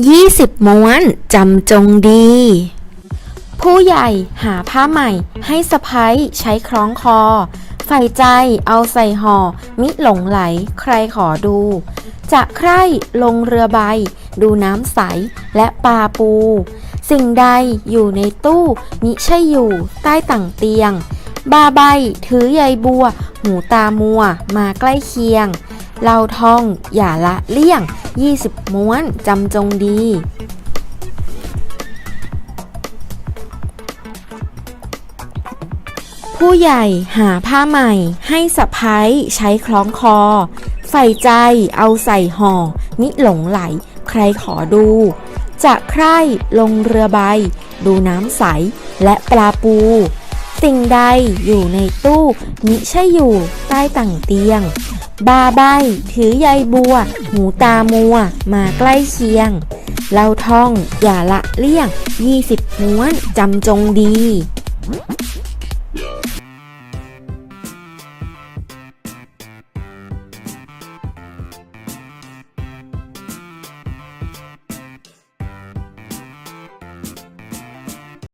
20 ม้วนจำจงดี ผู้ใหญ่หาผ้าใหม่ให้สะพ้ยใช้คล้องคอใฝ่ใจเอาใส่ห่อ มิหลงไหลใครขอดู จะใคร่ลงเรือใบ ดูน้ำใสและปลาปู สิ่งใดอยู่ในตู้มิใช่อยู่ใต้ต่างเตียง บาใบถือใยบัว หูตามัวมาใกล้เคียง เราท่องอย่าละเลี่ยง 20 ม้วน จำจงดี ผู้ใหญ่หาผ้าใหม่ ให้สะพ้ายใช้คล้องคอใฝ่ใจเอาใส่ห่อ มิหลงไหล ใครขอดู จะใคร่ลงเรือใบ ดูน้ำใส และปลาปู สิ่งใดอยู่ในตู้มิใช่อยู่ใต้ต่างเตียง บาใบ ถือใยบัว หูตามัว มาใกล้เคียง เราท่องอย่าละเลี่ยง 20ม้วนจำจงดี